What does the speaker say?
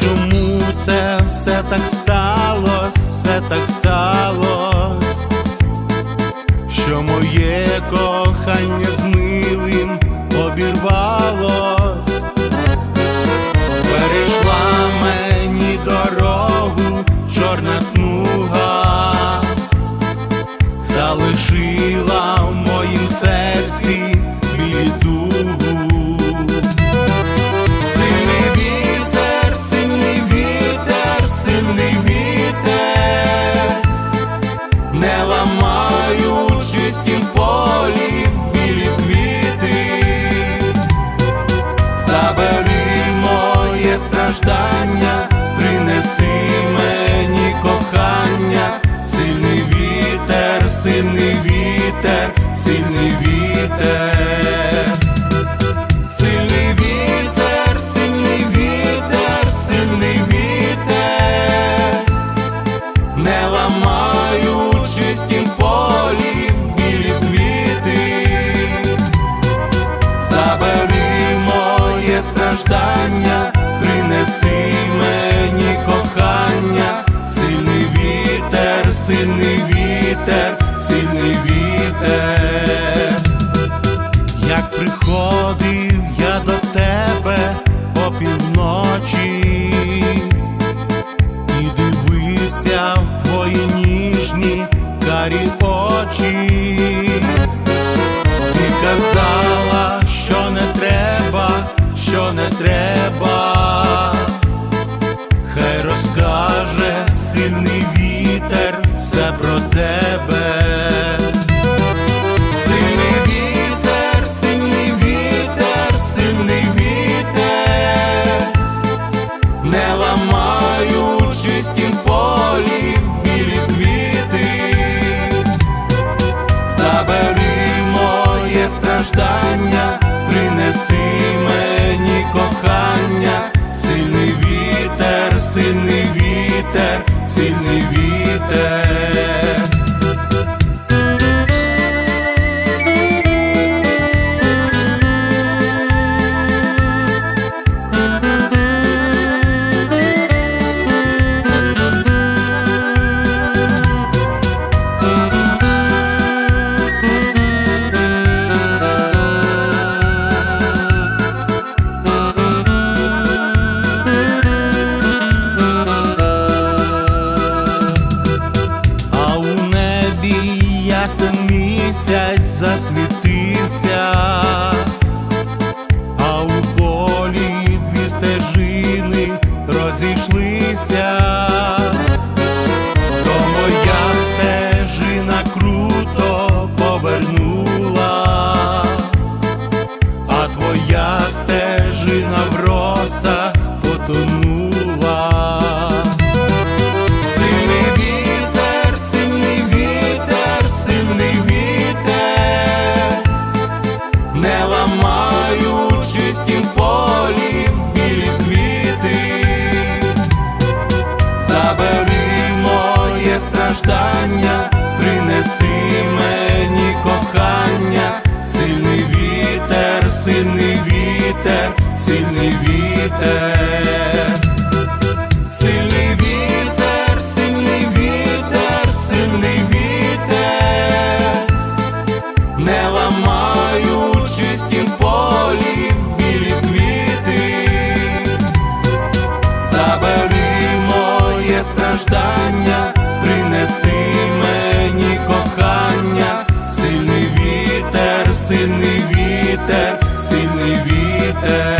чому це все так сталося, все так сталося, що моє кохання з милим обірвало. caripote сонце місяць засвітив. страждання, принеси мені кохання, сильний вітер, сильний вітер, сильний вітер.